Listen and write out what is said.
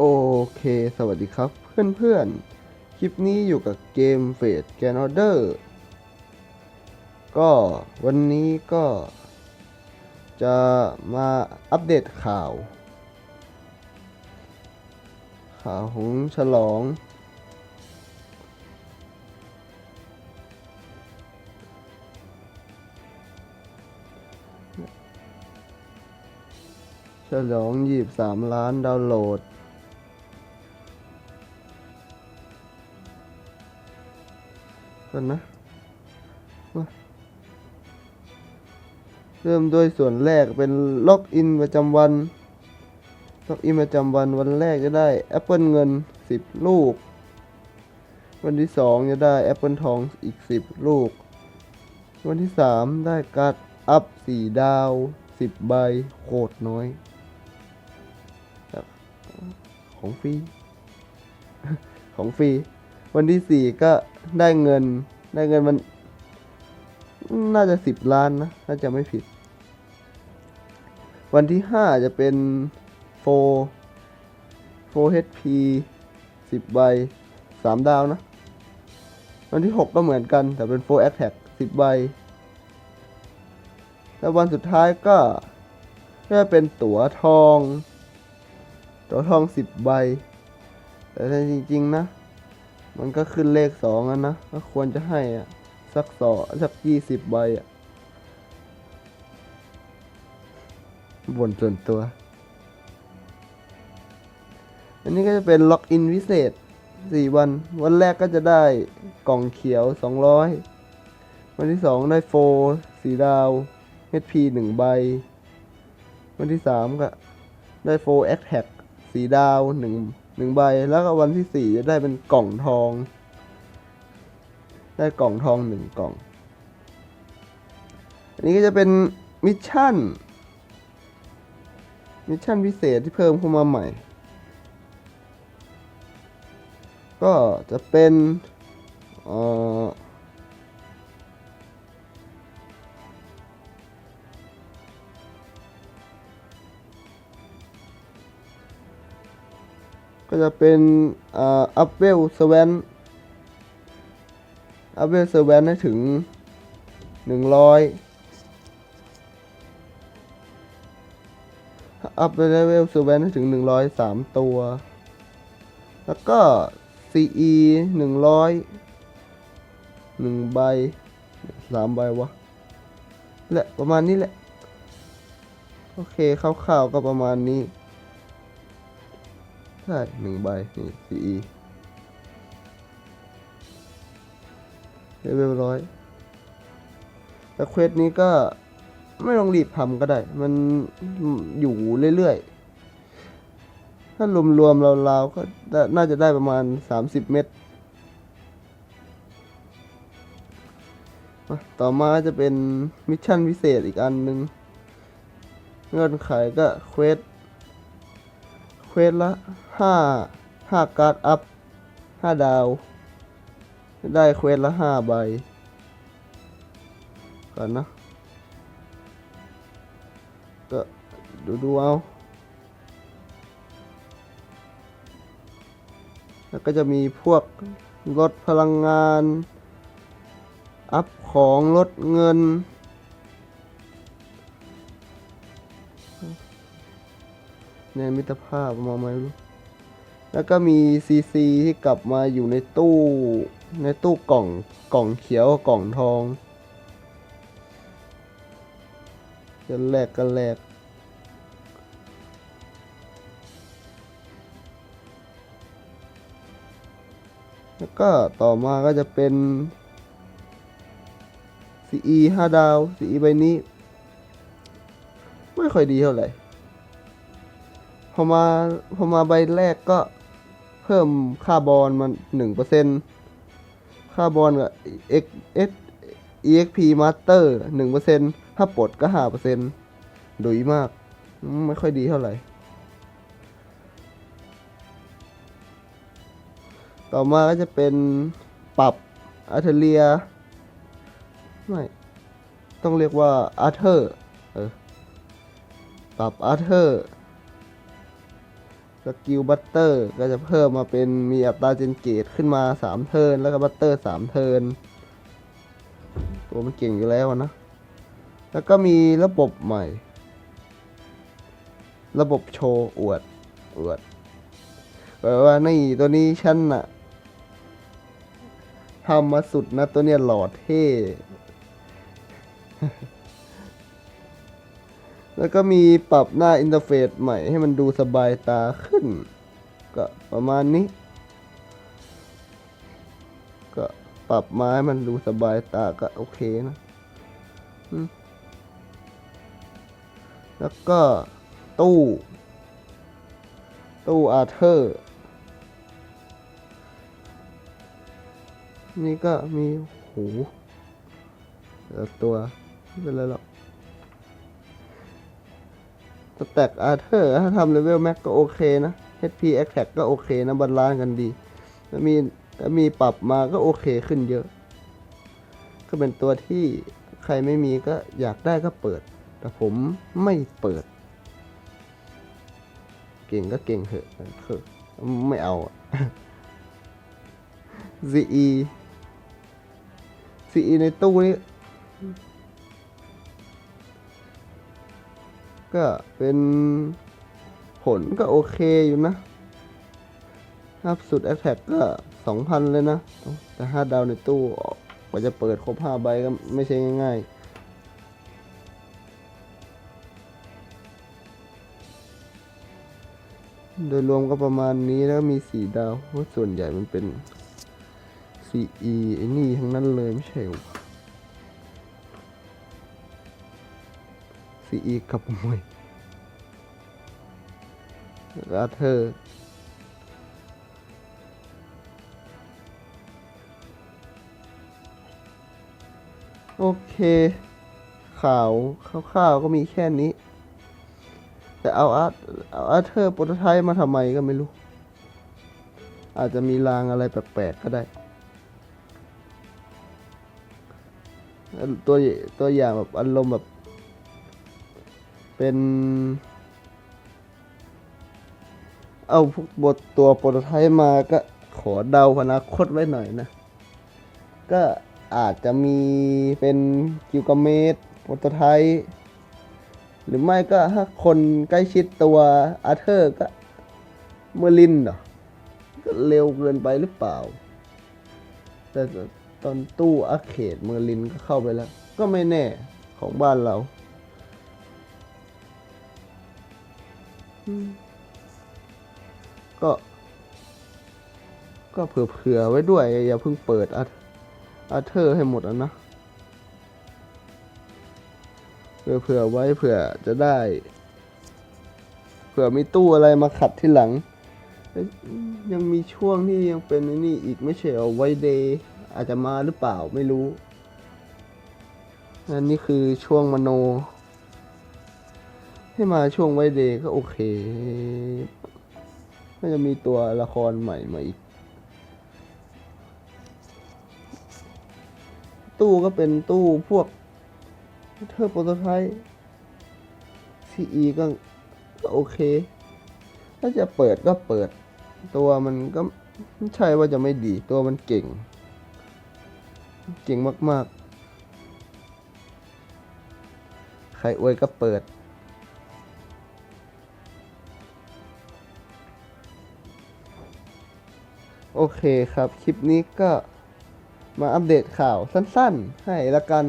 โอเค สวัสดีครับเพื่อนๆ คลิปนี้อยู่กับเกมเฟดแกนออเดอร์ก็วันนี้ก็จะมาอัปเดตข่าว ข่าวของฉลอง ฉลองยี่สามล้านดาวน์โหลด กันนะ เริ่มด้วยส่วนแรกเป็นล็อกอินประจำวัน ล็อกอินประจำวันวันแรกจะได้แอปเปิลเงิน 10 ลูก วันที่ 2 จะได้แอปเปิลทองอีก 10 ลูก วันที่ 3 ได้การ์ดอัพ 4 ดาว 10 ใบโคตรน้อย ของฟรี ของฟรี วันที่สี่ก็ ได้เงิน ได้เงินมัน น่าจะสิบล้านนะถ้าจะไม่ผิด วันที่ห้าจะเป็นโฟโฟเฮดพีสิบใบสามดาวนะ วันที่หกก็เหมือนกัน แต่เป็นโฟแอคแท็กสิบใบ แล้ววันสุดท้ายก็จะเป็นตั๋วทอง ตั๋วทองสิบใบ แต่จริง ๆ นะ มันก็ขึ้นเลขสองอะนะ ก็ควรจะให้อะสักสอสักยี่สิบใบอะบนส่วนตัว อันนี้ก็จะเป็นล็อกอินพิเศษสี่วัน วันแรกก็จะได้กล่องเขียวสองร้อยวันที่สองได้โฟสีดาว HP หนึ่งใบ วันที่สามก็ได้โฟแอคแท็กสีดาวหนึ่ง หนึ่งใบแล้วก็วันที่สี่จะได้เป็นกล่องทอง ได้กล่องทองหนึ่งกล่อง อันนี้ก็จะเป็นมิชชั่น มิชชั่นพิเศษที่เพิ่มเข้ามาใหม่ ก็จะเป็น เอ่อ ก็จะเป็นอัพเวลสแวนอัพเวลสแวนให้ถึงหนึ่งร้อยอัพเลเวลสแวนให้ถึงหนึ่งร้อยสามตัว แล้วก็ CE หนึ่งร้อยหนึ่งใบสามใบวะ และประมาณนี้แหละ โอเคคร่าวๆก็ประมาณนี้ ใช่หนึ่งใบนี่ CE เลเวลร้อยแต่เควสนี้ก็ไม่ต้องรีบทำก็ได้ มันอยู่เรื่อยๆ ถ้ารวมๆเราๆก็น่าจะได้ประมาณ 30 เม็ดต่อมาจะเป็นมิชชั่นพิเศษอีกอันหนึ่งเงื่อนไขก็เควส วสละห้าห้าการ์ดอัพห้าดาว ได้เควสละห้าใบ ก่อนนะ ก็ดูดูเอา แล้วก็จะมีพวกลดพลังงาน อัพของลดเงิน เนี่ยมิตรภาพมาไหมไม่รู้แล้วก็มีซีซีที่กลับมาอยู่ในตู้ ในตู้กล่องกล่องเขียวกับกล่องทองจะแลกกันแลกแล้วก็ต่อมาก็จะเป็น CE 5 ดาว CE ใบนี้ ไม่ค่อยดีเท่าไหร่ อมาพอมาใบแรกก็เพิ่มค่าบอลมันหนึ่งเปอร์เซ็นค่าบอลกับ X S EXP Master หนึ่งเปอร์เซ็นถ้าปลดก็ห้าเปอร์เซ็นดุยมาก ไม่ค่อยดีเท่าไหร่ ต่อมาก็จะเป็นปรับอาร์เทเรีย ไม่ ต้องเรียกว่าอาร์เธอร์ เออ ปรับอาร์เธอร์ สกิลบัตเตอร์ก็จะเพิ่มมาเป็นมีอัตราเจนเกตขึ้นมาสามเทิร์นแล้วก็บัตเตอร์สามเทิร์นตัวมันเก่งอยู่แล้วนะ แล้วก็มีระบบใหม่ ระบบโชว์อวดอวดแบบว่านี่ตัวนี้ฉันนะทำมาสุดนะตัวเนี้ยหล่อเท่ แล้วก็มีปรับหน้าอินเทอร์เฟซใหม่ให้มันดูสบายตาขึ้น ก็ประมาณนี้ ก็ปรับมาให้มันดูสบายตาก็โอเคนะแล้วก็ตู้ ตู้อาเธอร์ นี่ก็มีหูตัวไม่เป็นไรหรอก สแต็กอาร์เธอร์ถ้าทำเลเวลแม็กก็โอเคนะ HP Attack ก็โอเคนะบาลานซ์กันดีแล้วมีแล้วมีปรับมาก็โอเคขึ้นเยอะ ก็เป็นตัวที่ใครไม่มีก็อยากได้ก็เปิด แต่ผมไม่เปิด เก่งก็เก่งเถอะคือไม่เอาอะ CE CE ในตู้นี้ ก็เป็นผลก็โอเคอยู่นะอัพสุด a อ t แทกก็สองพันเลยนะ แต่ห้าดาวในตู้กว่าจะเปิดครบห้าใบก็ไม่ใช่ง่ายๆ โดยรวมก็ประมาณนี้แล้วมีสี่ดาวเพราะส่วนใหญ่มันเป็น CE ไอ้นี่ทั้งนั้นเลยไม่ใช่หรอ CE กับมวยอาเธอร์โอเค ข่าวคร่าวๆก็มีแค่นี้ แต่เอาอาร์เอาอาร์เธอร์โปรโตไทป์มาทำไมก็ไม่รู้ อาจจะมีรางอะไรแปลกๆก็ได้ ตัวตัวอย่างแบบอารมณ์แบบ เป็น เอาพวกบทตัวโปรโตไทป์มาก็ขอเดาอนาคตไว้หน่อยนะ ก็อาจจะมีเป็นกิวกาเมตโปรโตไทป์หรือไม่ก็ถ้าคนใกล้ชิดตัวอาเธอร์ก็เมอร์ลินเหรอก็เร็วเกินไปหรือเปล่า แต่ตอนตู้อาเคดเมอร์ลินก็เข้าไปแล้ว ก็ไม่แน่ของบ้านเรา ก็ ก็เผื่อๆไว้ด้วย อย่าเพิ่งเปิดอาอาเธอร์ให้หมดอะนะเผื่อๆไว้เผื่อจะได้ เผื่อมีตู้อะไรมาขัดที่หลัง ยังมีช่วงที่ยังเป็นนี่อีกไม่ใช่เอาไว้เดย์อาจจะมาหรือเปล่าไม่รู้อันนี้คือช่วงมโน ให้มาช่วงไวเดย์ก็โอเคก็จะมีตัวละครใหม่มาอีก ตู้ก็เป็นตู้พวกเทอร์โปรโตไทป์ CE ก็ก็โอเค ถ้าจะเปิดก็เปิด ตัวมันก็ไม่ใช่ว่าจะไม่ดีตัวมันเก่ง เก่งมาก ๆ ใครอวยก็เปิด โอเคครับ คลิปนี้ก็มาอัปเดตข่าวสั้นๆ ให้ละกัน